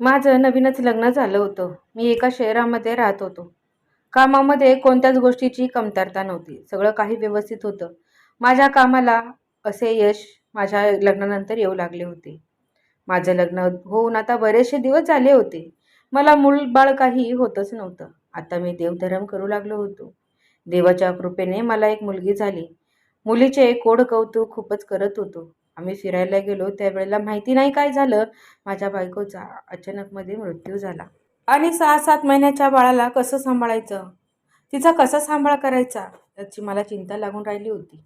माझं नवीनच लग्न झालं होतं. मी एका शहरामध्ये राहत होतो. कामामध्ये कोणत्याच गोष्टीची कमतरता नव्हती. सगळं काही व्यवस्थित होतं. माझ्या कामाला असे यश माझ्या लग्नानंतर येऊ लागले होते. माझं लग्न होऊन आता बरेचसे दिवस झाले होते. मला मूलबाळ काही होतच नव्हतं. आता मी देवधर्म करू लागलो होतो. देवाच्या कृपेने मला एक मुलगी झाली. मुलीचे कोड कौतुक खूपच करत होतो. आम्ही फिरायला गेलो त्यावेळेला माहिती नाही काय झालं. माझ्या बायकोचा अचानकमध्ये मृत्यू झाला. आणि सहा सात महिन्याच्या बाळाला कसं सांभाळायचं? तिचा कसा सांभाळ करायचा? याची मला चिंता लागून राहिली होती.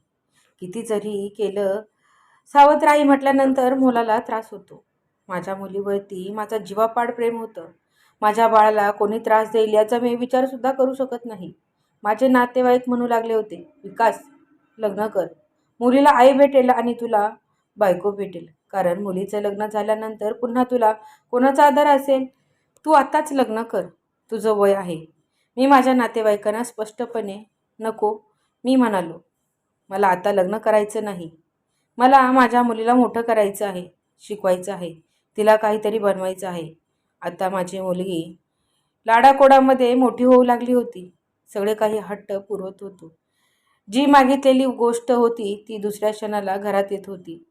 किती जरी केलं सावत्र आई म्हटल्यानंतर मुलाला त्रास होतो. माझ्या मुलीवरती माझा जीवापाड प्रेम होतं. माझ्या बाळाला कोणी त्रास देईल याचा मी विचारसुद्धा करू शकत नाही. माझे नातेवाईक म्हणू लागले होते विकास लग्न कर. मुलीला आई भेटेल आणि तुला बायको भेटेल. कारण मुलीचं लग्न झाल्यानंतर पुन्हा तुला कोणाचा आदर असेल? तू आत्ताच लग्न कर. तुझं वय आहे. मी माझ्या नातेवाईकांना स्पष्टपणे नको मी म्हणालो मला आता लग्न करायचं नाही. मला माझ्या मुलीला मोठं करायचं आहे शिकवायचं आहे तिला काहीतरी बनवायचं आहे. आता माझी मुलगी लाडाकोडामध्ये मोठी होऊ लागली होती. सगळे काही हट्ट पुरवत होतो. जी मागितलेली गोष्ट होती ती दुसऱ्या क्षणाला घरात येत होती.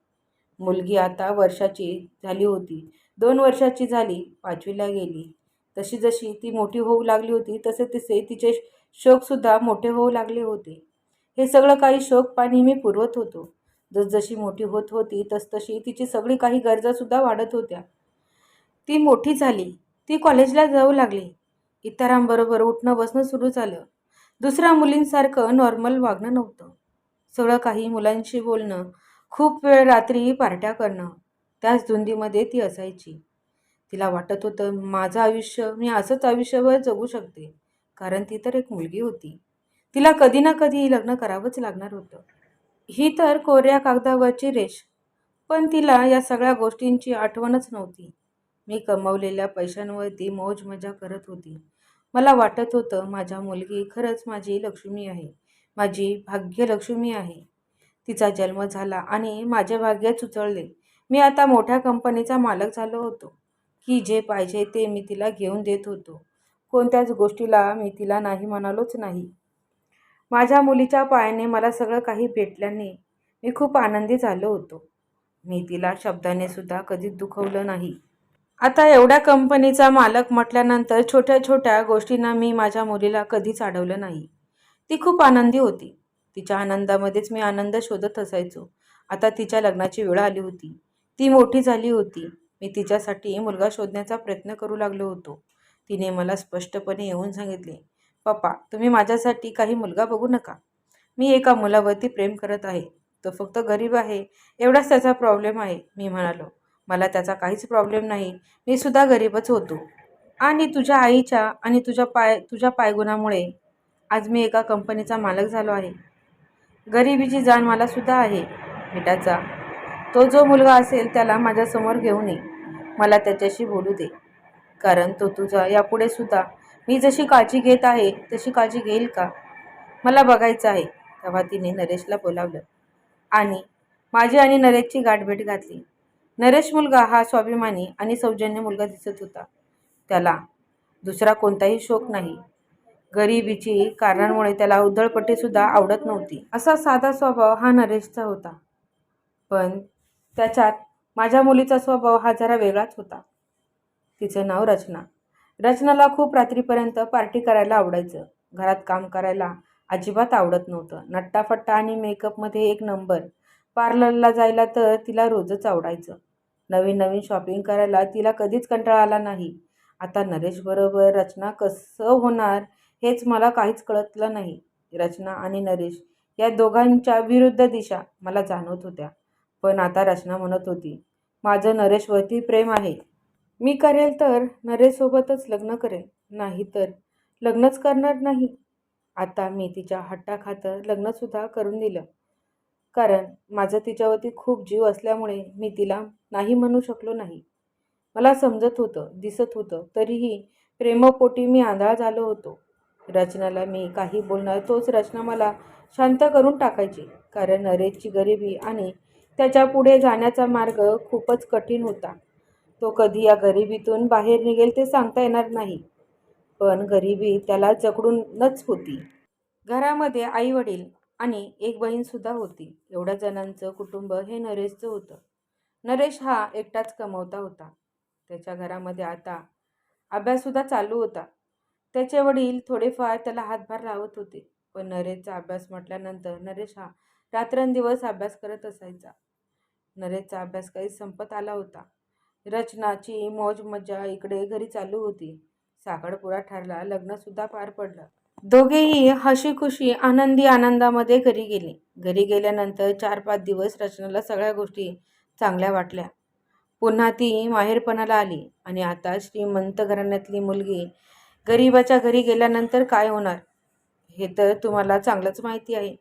मुलगी आता वर्षाची झाली होती. दोन वर्षाची झाली पाचवीला गेली. तशी जशी ती मोठी होऊ लागली होती तसे तसे तिचे शोकसुद्धा मोठे होऊ लागले होते. हे सगळं काही शोक पाणी मी पुरवत होतो. जसजशी मोठी होत होती तसतशी तिची सगळी काही गरजासुद्धा वाढत होत्या. ती मोठी झाली. ती कॉलेजला जाऊ लागली. इतरांबरोबर उठणं बसणं सुरू झालं. दुसऱ्या मुलींसारखं नॉर्मल वागणं नव्हतं. सगळं काही मुलांशी बोलणं खूप वेळ रात्री पार्ट्या करणं त्याच धुंदीमध्ये ती असायची. तिला वाटत होतं माझं आयुष्य मी असंच आयुष्यभर जगू शकते कारण ती तर एक मुलगी होती. तिला कधी ना कधी लग्न करावंच लागणार होतं. ही तर कोऱ्या कागदावरची रेष पण तिला या सगळ्या गोष्टींची आठवणच नव्हती. मी कमवलेल्या पैशांवरती मौज मजा करत होती. मला वाटत होतं माझ्या मुलगी खरंच माझी लक्ष्मी आहे माझी भाग्यलक्ष्मी आहे. तिचा जन्म झाला आणि माझे भाग्य सुचळले मी आता मोठ्या कंपनीचा मालक झालो होतो. की जे पाहिजे ते मी तिला घेऊन देत होतो. कोणत्याच गोष्टीला मी तिला नाही म्हणालोच नाही. माझ्या मुलीच्या पायाने मला सगळं काही भेटल्याने मी खूप आनंदी झालो होतो. मी तिला शब्दाने सुद्धा कधीच दुखवलं नाही. आता एवढ्या कंपनीचा मालक म्हटल्यानंतर छोट्या छोट्या गोष्टींना मी माझ्या मुलीला कधीच अडवलं नाही. ती खूप आनंदी होती. तिच्या आनंदामध्येच मी आनंद शोधत असायचो. आता तिच्या लग्नाची वेळ आली होती. ती मोठी झाली होती. मी तिच्यासाठी मुलगा शोधण्याचा प्रयत्न करू लागलो होतो. तिने मला स्पष्टपणे येऊन सांगितले पप्पा तुम्ही माझ्यासाठी काही मुलगा बघू नका. मी एका मुलावरती प्रेम करत आहे. तो फक्त गरीब आहे. एवढाच त्याचा प्रॉब्लेम आहे मी म्हणालो. मला त्याचा काहीच प्रॉब्लेम नाही. मी सुद्धा गरीबच होतो. आणि तुझ्या आईच्या आणि तुझ्या पाय तुझ्या पायगुणामुळे आज मी एका कंपनीचा मालक झालो आहे. गरिबीची जाण मला सुद्धा आहे मिठाचा तो जो मुलगा असेल त्याला माझ्यासमोर घेऊन ये मला त्याच्याशी बोलू दे. कारण तो तुझा यापुढे सुद्धा मी जशी काळजी घेत आहे तशी काळजी घेईल का? मला बघायचं आहे तेव्हा तिने नरेशला बोलावलं. आणि माझी आणि नरेशची गाठभेट घातली. नरेश मुलगा हा स्वाभिमानी आणि सौजन्य मुलगा दिसत होता. त्याला दुसरा कोणताही शोक नाही. गरिबीची कारणांमुळे त्याला उधळपट्टीसुद्धा आवडत नव्हती. असा साधा स्वभाव हा नरेशचा होता. पण त्याच्यात माझ्या मुलीचा स्वभाव हा जरा वेगळाच होता. तिचं नाव रचना. रचनाला खूप रात्रीपर्यंत पार्टी करायला आवडायचं. घरात काम करायला अजिबात आवडत नव्हतं. नट्टाफट्टा आणि मेकअपमध्ये एक नंबर. पार्लरला जायला तर तिला रोजच आवडायचं. नवीन नवीन शॉपिंग करायला तिला कधीच कंटाळा आला नाही. आता नरेशबरोबर रचना कसं होणार हेच मला काहीच कळतलं नाही. रचना आणि नरेश या दोघांच्या विरुद्ध दिशा मला जाणवत होत्या. पण आता रचना म्हणत होती माझं नरेशवरती प्रेम आहे. मी करेल तर नरेशसोबतच लग्न करेल नाही तर लग्नच करणार नाही. आता मी तिच्या हट्टाखातर लग्नसुद्धा करून दिलं. कारण माझं तिच्यावरती खूप जीव असल्यामुळे मी तिला नाही म्हणू शकलो नाही. मला समजत होतं दिसत होतं तरीही प्रेमपोटी मी आंधळा झालो होतो. रचनाला मी काही बोलणार तोच रचना मला शांत करून टाकायची. कारण नरेशची गरिबी आणि त्याच्या पुढे जाण्याचा मार्ग खूपच कठीण होता. तो कधी या गरिबीतून बाहेर निघेल ते सांगता येणार नाही. पण गरिबी त्याला जकडूनच होती. घरामध्ये आई वडील आणि एक बहीणसुद्धा होती. एवढ्या जणांचं कुटुंब हे नरेशचं होतं. नरेश हा एकटाच कमवता होता. त्याच्या घरामध्ये आता अभ्याससुद्धा चालू होता. त्याचे वडील थोडेफार त्याला हातभार लावत होते. पण नरेशचा अभ्यास म्हटल्यानंतर नरेश हा रात्रंदिवस अभ्यास करत असायचा. नरेशचा अभ्यास काही संपत आला होता. रचनाची मौज मज्जा इकडे घरी चालू होती. साखरपुरा ठरला लग्नसुद्धा पार पडलं. दोघेही हशी खुशी आनंदी आनंदामध्ये घरी गेले. घरी गेल्यानंतर चार पाच दिवस रचनाला सगळ्या गोष्टी चांगल्या वाटल्या. पुन्हा ती माहेरपणाला आली आणि आता श्रीमंत घराण्यातली मुलगी गरिबाच्या घरी गेल्यानंतर काय होणार? हे तर तुम्हाला चांगलंच माहिती आहे.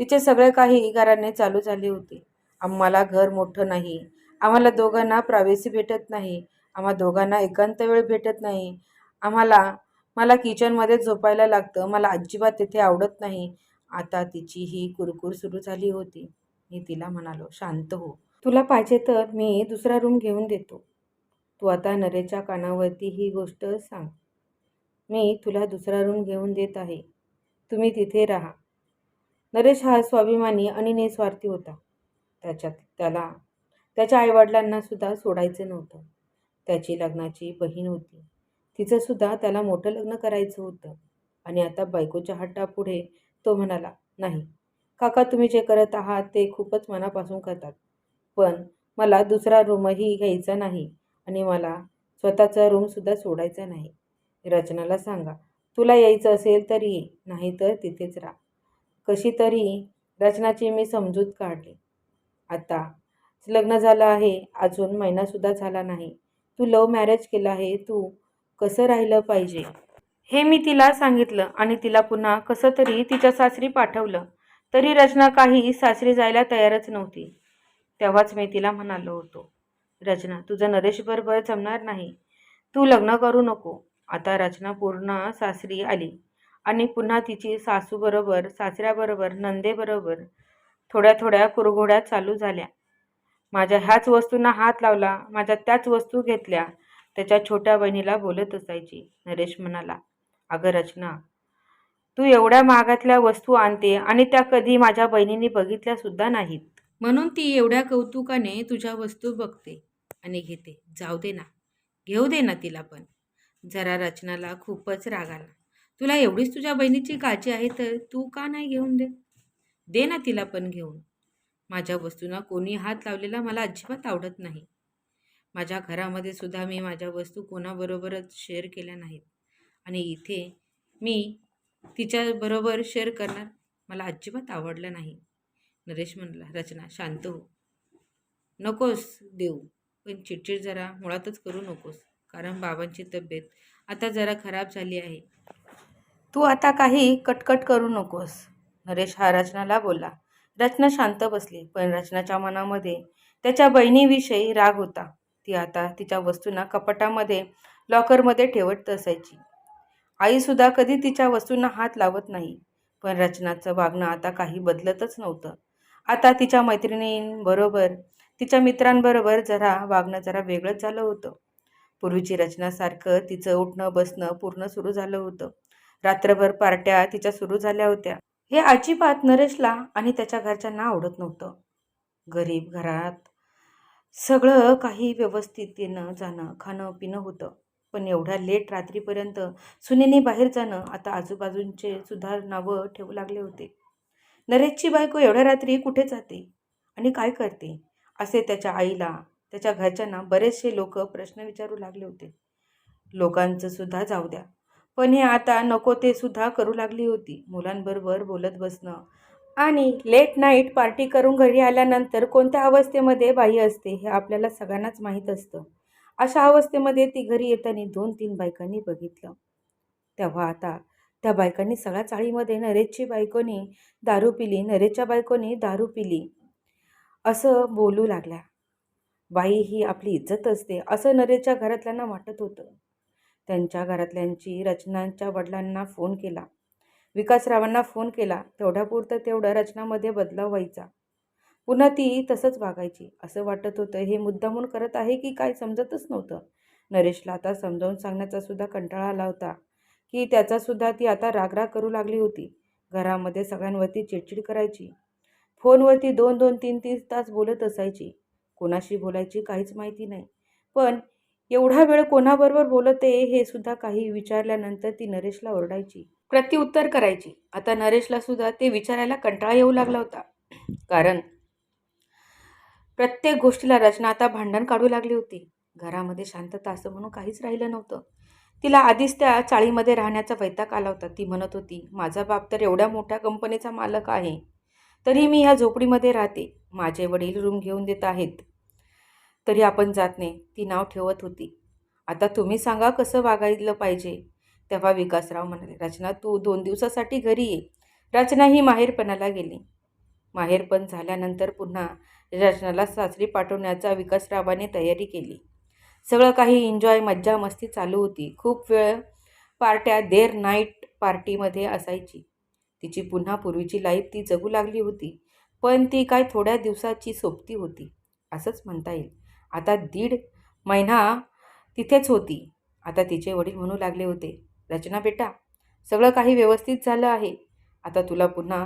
तिचे सगळे काही घराने चालू झाले होते. आम्हाला घर मोठं नाही. आम्हाला दोघांना प्रायव्हसी भेटत नाही. आम्हा दोघांना एकांत वेळ भेटत नाही. आम्हाला मला किचनमध्ये झोपायला लागतं. मला अजिबात तिथे आवडत नाही. आता तिची ही कुरकुर सुरू झाली होती. मी तिला म्हणालो शांत हो. तुला पाहिजे तर मी दुसरा रूम घेऊन देतो. तू आता नरेच्या कानावरती ही गोष्ट सांग. मी तुला दुसरा रूम घेऊन देत आहे. तुम्ही तिथे राहा. नरेश हा स्वाभिमानी आणि निस्वार्थी होता. त्याच्यात त्याला त्याच्या आईवडिलांना सुद्धा सोडायचं नव्हतं. त्याची लग्नाची बहीण होती. तिचंसुद्धा त्याला मोठं लग्न करायचं होतं. आणि आता बायकोच्या हट्टापुढे तो म्हणाला नाही काका तुम्ही जे करत आहात ते खूपच मनापासून करतात. पण मला दुसरा रूमही घ्यायचा नाही आणि मला स्वतःचा रूमसुद्धा सोडायचा नाही. रचनाला सांगा. तुला यायचं असेल तर ये नाही तर तिथेच राहा. कशी तरी रचनाची मी समजूत काढली. आता लग्न झालं आहे. अजून महिनासुद्धा झाला नाही. तू लव मॅरेज केलं आहे. तू कसं राहिलं पाहिजे? हे मी तिला सांगितलं आणि तिला पुन्हा कसं तरी तिच्या सासरी पाठवलं. तरी रचना काही सासरी जायला तयारच नव्हती. तेव्हाच मी तिला म्हणालो होतो रचना तुझं नरेशबरोबर जमणार नाही. तू लग्न करू नको. आता रचना पूर्ण सासरी आली. आणि पुन्हा तिची सासूबरोबर सासऱ्याबरोबर नंदेबरोबर थोड्या थोड्या कुरघोड्या चालू झाल्या. माझ्या ह्याच वस्तूंना हात लावला माझ्या त्याच वस्तू घेतल्या त्याच्या छोट्या बहिणीला बोलत असायची. नरेश म्हणाला अगं रचना तू एवढ्या महागातल्या वस्तू आणते आणि त्या कधी माझ्या बहिणीने बघितल्यासुद्धा नाहीत. म्हणून ती एवढ्या कौतुकाने तुझ्या वस्तू बघते आणि घेते. जाऊ दे ना घेऊ दे ना तिला पण. जरा रचनाला खूपच राग आला. तुला एवढीच तुझ्या बहिणीची काळजी आहे तर तू का नाही घेऊन दे? दे ना तिला पण घेऊन. माझ्या वस्तूंना कोणी हात लावलेला मला अजिबात आवडत नाही. माझ्या घरामध्ये सुद्धा मी माझ्या वस्तू कोणाबरोबरच शेअर केल्या नाहीत. आणि इथे मी तिच्याबरोबर शेअर करणार मला अजिबात आवडलं नाही. नरेश म्हणला रचना शांत हो. नकोस देऊ. पण चिडचिड जरा मुळातच करू नकोस. कारण बाबांची तब्येत आता जरा खराब झाली आहे. तू आता काही कटकट करू नकोस. नरेश हा रचनाला बोलला. रचना शांत बसली पण रचनाच्या मनामध्ये त्याच्या बहिणीविषयी राग होता. ती आता तिच्या वस्तूंना कपाटामध्ये लॉकरमध्ये ठेवत असायची आईसुद्धा कधी तिच्या वस्तूंना हात लावत नाही पण रचनाचं वागणं आता काही बदलतच नव्हतं. आता तिच्या मैत्रिणींबरोबर तिच्या मित्रांबरोबर जरा वागणं जरा वेगळंच झालं होतं. पूर्वीची रचनासारखं तिचं उठणं बसणं पूर्ण सुरू झालं होतं. रात्रभर पार्ट्या तिच्या सुरू झाल्या होत्या. हे अजिबात नरेशला आणि त्याच्या घरच्यांना आवडत नव्हतं. गरीब घरात सगळं काही व्यवस्थित येणं जाणं खाणं पिणं होतं. पण एवढ्या लेट रात्रीपर्यंत सुनेने बाहेर जाणं आता आजूबाजूंचे सुद्धा नावं ठेवू लागले होते. नरेशची बायको एवढ्या रात्री कुठे जाते आणि काय करते? असे त्याच्या आईला त्याच्या घरच्यांना बरेचसे लोक प्रश्न विचारू लागले होते. लोकांचं सुद्धा जाऊ द्या. पण हे आता नको ते सुद्धा करू लागली होती. मुलांबरोबर बोलत बसणं आणि लेट नाईट पार्टी करून घरी आल्यानंतर कोणत्या अवस्थेमध्ये बाई असते हे आपल्याला सगळ्यांनाच माहीत असतं. अशा अवस्थेमध्ये ती घरी येताना दोन तीन बायकांनी बघितलं. तेव्हा आता त्या बायकांनी सगळ्या चाळीमध्ये नरेशची बायकोनी दारू पिली नरेशच्या बायकोनी दारू पिली. असं बोलू लागल्या. बाई ही आपली इज्जत असते असं नरेशच्या घरातल्यांना वाटत होतं. त्यांच्या घरातल्यांची रचनांच्या वडिलांना फोन केला. विकासरावांना फोन केला. तेवढ्यापुरतं तेवढं रचनामध्ये बदलाव व्हायचा. पुन्हा ती तसंच वागायची. असं वाटत होतं हे मुद्दामून करत आहे की काय समजतच नव्हतं. नरेशला आता समजावून सांगण्याचा सुद्धा कंटाळा आला होता की त्याचासुद्धा ती आता रागराग करू लागली होती. घरामध्ये सगळ्यांवरती चिडचिड करायची. फोनवरती दोन दोन तीन तीन तास बोलत असायची. कोणाशी बोलायची काहीच माहिती नाही. पण एवढा वेळ कोणाबरोबर बोलते हे सुद्धा काही विचारल्यानंतर ती नरेशला ओरडायची. प्रत्युत्तर करायची. आता नरेशला सुद्धा ते विचारायला कंटाळा येऊ लागला होता. कारण प्रत्येक गोष्टीला रचना आता भांडण काढू लागली होती. घरामध्ये शांतता असं म्हणून काहीच राहिलं नव्हतं. तिला आधीच त्या चाळीमध्ये राहण्याचा वैताग आला होता. ती म्हणत होती माझा बाप तर एवढ्या मोठ्या कंपनीचा मालक आहे. तरी मी ह्या झोपडीमध्ये राहते. माझे वडील रूम घेऊन देत आहेत. तरी आपण जात नाही. ती नाव ठेवत होती. आता तुम्ही सांगा कसं वागायलं पाहिजे? तेव्हा विकासराव म्हणाले रचना तू दोन दिवसासाठी घरी ये. रचना ही माहेरपणाला गेली. माहेरपण झाल्यानंतर पुन्हा रचनाला सासरी पाठवण्याचा विकासरावाने तयारी केली. सगळं काही एन्जॉय मज्जा मस्ती चालू होती. खूप वेळ पार्ट्या देर नाईट पार्टीमध्ये असायची. तिची पुन्हा पूर्वीची लाईफ ती जगू लागली होती. पण ती काय थोड्या दिवसाची सोबती होती असंच म्हणता येईल. आता दीड महिना तिथेच होती. आता तिचे वडील म्हणू लागले होते रचना बेटा सगळं काही व्यवस्थित झालं आहे. आता तुला पुन्हा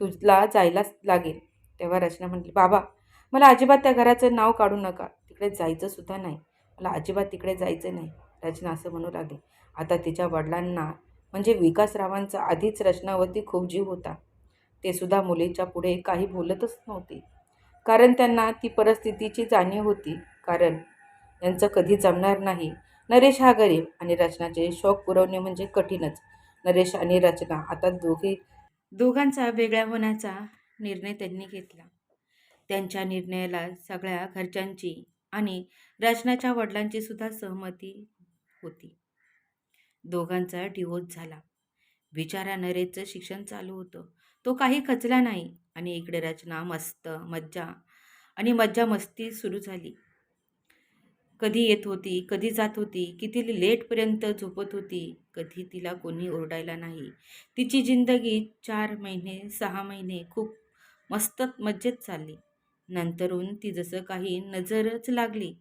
तुला जायलाच लागेल. तेव्हा रचना म्हटली बाबा मला अजिबात त्या घराचं नाव काढू नका. तिकडे जायचंसुद्धा नाही. मला अजिबात तिकडे जायचं नाही. रचना असं म्हणू लागली. आता तिच्या वडिलांना म्हणजे विकासरावांचा आधीच रचनावरती खूप जीव होता. ते सुद्धा मुलीच्या पुढे काही बोलतच नव्हते. कारण त्यांना ती परिस्थितीची जाणीव होती. कारण यांचं कधी जमणार नाही. नरेश हा गरीब आणि रचनाचे शौक पुरवणे म्हणजे कठीणच. नरेश आणि रचना आता दोघे दोघांचा वेगळ्या होण्याचा निर्णय त्यांनी घेतला. त्यांच्या निर्णयाला सगळ्या घरच्यांची आणि रचनाच्या वडिलांची सुद्धा सहमती होती. दोघांचा डिवोर्स झाला. बिचारा नरेशचं शिक्षण चालू होतं. तो काही खचला नाही. आणि इकडे रचना मस्त मज्जा. आणि मज्जा मस्ती सुरू झाली. कधी येत होती कधी जात होती किती लेटपर्यंत झोपत होती कधी तिला कोणी ओरडायला नाही. तिची जिंदगी चार महिने सहा महिने खूप मस्त मज्जेत चालली. नंतरून ती जसं काही नजरच लागली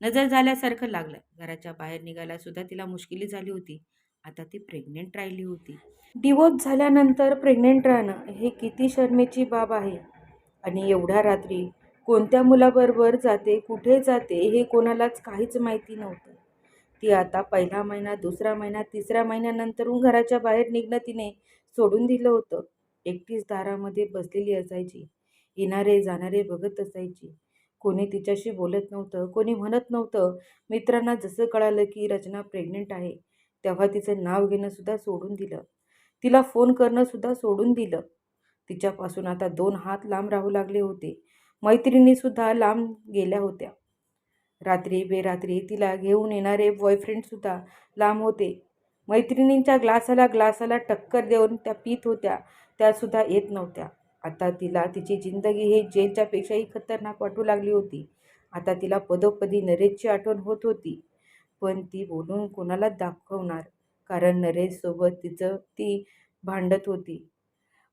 नजर झाल्यासारखं लागलं. घराच्या बाहेर निघायला सुद्धा तिला मुश्किली झाली होती. आता ती प्रेग्नेंट राहिली होती. डिवोर्स झाल्यानंतर प्रेग्नेंट राहणं हे किती शर्मेची बाब आहे. आणि एवढ्या रात्री कोणत्या मुलाबरोबर जाते कुठे जाते हे कोणालाच काहीच माहिती नव्हतं. ती आता पहिला महिना दुसरा महिना तिसऱ्या महिन्यानंतरून घराच्या बाहेर निघणं तिने सोडून दिलं होतं. एकटीच दारामध्ये बसलेली असायची. येणारे जाणारे बघत असायची. कोणी तिच्याशी बोलत नव्हतं कोणी म्हणत नव्हतं. मित्रांना जसं कळालं की रचना प्रेग्नेंट आहे. तेव्हा तिचं नाव घेणंसुद्धा सोडून दिलं. तिला फोन करणंसुद्धा सोडून दिलं. तिच्यापासून आता दोन हात लांब राहू लागले होते. मैत्रिणीसुद्धा लांब गेल्या होत्या. रात्री बेरात्री तिला घेऊन येणारे बॉयफ्रेंडसुद्धा लांब होते. मैत्रिणींच्या ग्लासाला ग्लासाला टक्कर देऊन त्या पित होत्या. त्यासुद्धा येत नव्हत्या. आता तिला तिची जिंदगी हे जेलच्यापेक्षाही खतरनाक वाटू लागली होती. आता तिला पदोपदी नरेशची आठवण होत होती. पण ती बोलून कोणालाच दाखवणार? कारण नरेशसोबत तिचं ती भांडत होती.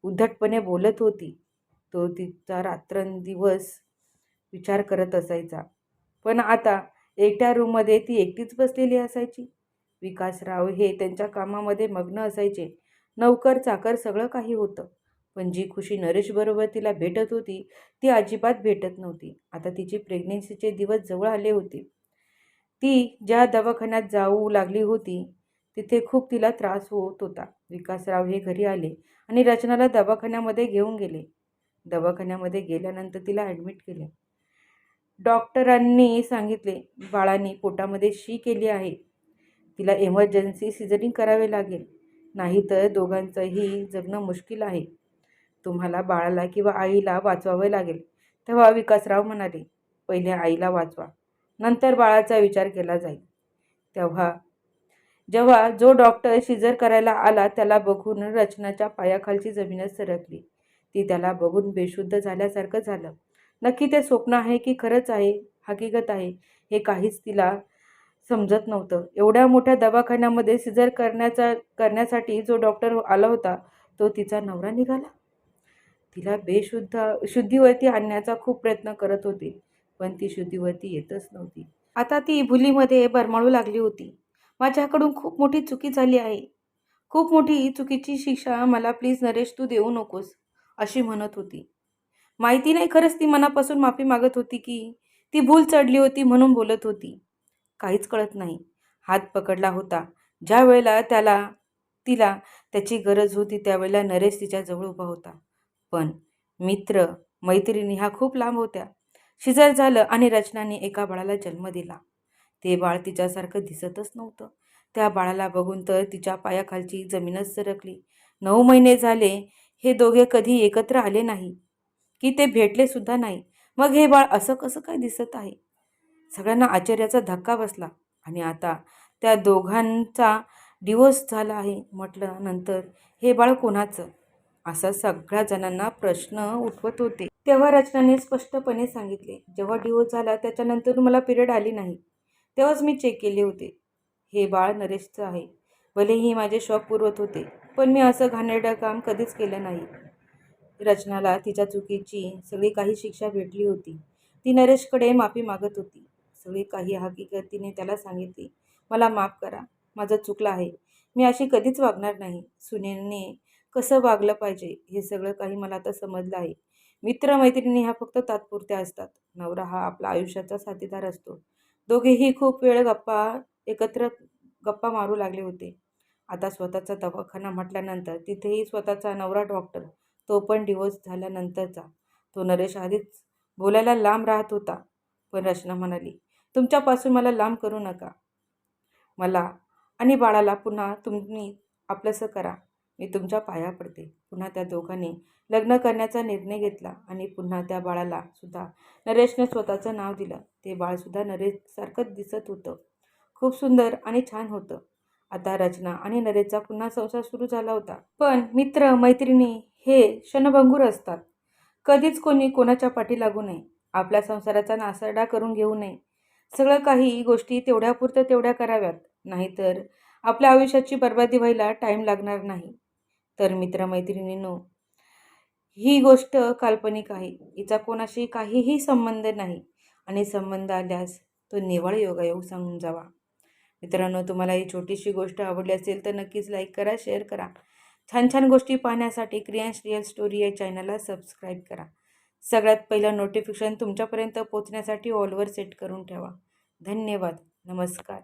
उद्धटपणे बोलत होती. तो तिचा रात्रंदिवस विचार करत असायचा. पण आता एकट्या रूममध्ये ती एकटीच बसलेली असायची. विकासराव हे त्यांच्या कामामध्ये मग्न असायचे. नौकर चाकर सगळं काही होतं. पण जी खुशी नरेशबरोबर तिला भेटत होती ती अजिबात भेटत नव्हती. आता तिची प्रेग्नेन्सीचे दिवस जवळ आले होते. ती ज्या दवाखान्यात जाऊ लागली होती तिथे खूप तिला त्रास होत होता. विकासराव हे घरी आले आणि रचनाला दवाखान्यामध्ये घेऊन गेले. दवाखान्यामध्ये गेल्यानंतर तिला ॲडमिट केले. डॉक्टरांनी सांगितले बाळाने पोटामध्ये शी केली आहे. तिला एमर्जन्सी सिजरिंग करावे लागेल. नाहीतर दोघांचंही जगणं मुश्किल आहे. तुम्हाला बाळाला किंवा आईला वाचवावे लागेल. तेव्हा विकासराव म्हणाले पहिल्या आईला वाचवा. नंतर बाळाचा विचार केला जाईल. तेव्हा जेव्हा जो डॉक्टर शिजर करायला आला त्याला बघून रचनाच्या पायाखालची जमीनच सरकली. ती त्याला बघून बेशुद्ध झाल्यासारखं झालं. नक्की ते स्वप्न आहे की खरंच आहे हकीकत आहे हे काहीच तिला समजत नव्हतं. एवढ्या मोठ्या दवाखान्यामध्ये सिजर करण्याचा करण्यासाठी जो डॉक्टर आला होता तो तिचा नवरा निघाला. तिला बेशुद्ध शुद्धीवरती आणण्याचा खूप प्रयत्न करत होते. पण ती शुद्धीवरती येतच नव्हती. आता ती भुलीमध्ये बरमाळू लागली होती. माझ्याकडून खूप मोठी चुकी झाली आहे. खूप मोठी चुकीची शिक्षा मला प्लीज नरेश तू देऊ नकोस अशी म्हणत होती. माहिती नाही खरंच ती मनापासून माफी मागत होती की ती भूल चढली होती म्हणून बोलत होती. काहीच कळत नाही. हात पकडला होता. ज्या वेळेला त्याला तिला त्याची गरज होती त्यावेळेला नरेश तिच्याजवळ उभा होता. पण मित्र मैत्रिणी ह्या खूप लांब होत्या. शिजर झालं आणि रचनाने एका बाळाला जन्म दिला. ते बाळ तिच्यासारखं दिसतच नव्हतं. त्या बाळाला बघून तर तिच्या पायाखालची जमीनच सरकली. नऊ महिने झाले. हे दोघे कधी एकत्र आले नाही. की ते भेटले सुद्धा नाही. मग हे बाळ असं कसं काय दिसत आहे? सगळ्यांना आश्चर्याचा धक्का बसला. आणि आता त्या दोघांचा डिवोर्स झाला आहे म्हटलं नंतर हे बाळ कोणाचं? असा सगळ्या जणांना प्रश्न उठवत होते. तेव्हा रचनाने स्पष्टपणे सांगितले जेव्हा डिवोर्स झाला त्याच्यानंतर मला पिरियड आली नाही. तेव्हाच मी चेक केले होते. हे बाळ नरेशचं आहे. भलेही माझे शॉक पुरवत होते पण मी असं घाणेरडं काम कधीच केलं नाही. रचनाला तिच्या चुकीची सगळी काही शिक्षा भेटली होती. ती नरेशकडे माफी मागत होती. सगळी काही हकीकत तिने त्याला सांगितली मला माफ करा माझं चुकलं आहे. मी अशी कधीच वागणार नाही. सुनेने कसं वागलं पाहिजे हे सगळं काही मला आता समजलं आहे. मित्रमैत्रिणी ह्या फक्त तात्पुरत्या असतात. नवरा हा आपला आयुष्याचा साथीदार असतो. दोघेही खूप वेळ गप्पा एकत्र गप्पा मारू लागले होते. आता स्वतःचा दवाखाना म्हटल्यानंतर तिथेही स्वतःचा नवरा डॉक्टर तो पण डिवोर्स झाल्यानंतरचा. तो नरेश आधीच बोलायला लांब राहत होता. पण रचना म्हणाली तुमच्यापासून मला लांब करू नका. मला आणि बाळाला पुन्हा तुम्ही आपलंसं करा. मी तुमच्या पाया पडते. पुन्हा त्या दोघांनी लग्न करण्याचा निर्णय घेतला आणि पुन्हा त्या बाळाला सुद्धा नरेशने स्वतःचं नाव दिलं. ते बाळसुद्धा नरेशसारखंच दिसत होतं. खूप सुंदर आणि छान होतं. आता रचना आणि नरेशचा पुन्हा संसार सुरू झाला होता. पण मित्र मैत्रिणी हे क्षणभंगूर असतात. कधीच कोणी कोणाच्या पाठी लागू नये. आपल्या संसाराचा नासरडा करून घेऊ नये. सगळं काही गोष्टी तेवढ्यापुरतं तेवढ्या कराव्यात. नाहीतर आपल्या आयुष्याची बर्बादी व्हायला टाईम लागणार नाही. तर मित्रमैत्रिणींनो ही गोष्ट काल्पनिक आहे. हिचा कोणाशी काहीही संबंध नाही आणि संबंध आल्यास तो निवळ योगायोग सांगून जावा. मित्रांनो तुम्हाला ही छोटीशी गोष्ट आवडली असेल तर नक्कीच लाईक करा शेअर करा. छान छान गोष्टी पाहण्यासाठी क्रियांश रिअल स्टोरी या चॅनलला सबस्क्राईब करा. सगळ्यात पहिलं नोटिफिकेशन तुमच्यापर्यंत पोचण्यासाठी ऑलवर सेट करून ठेवा. धन्यवाद. नमस्कार.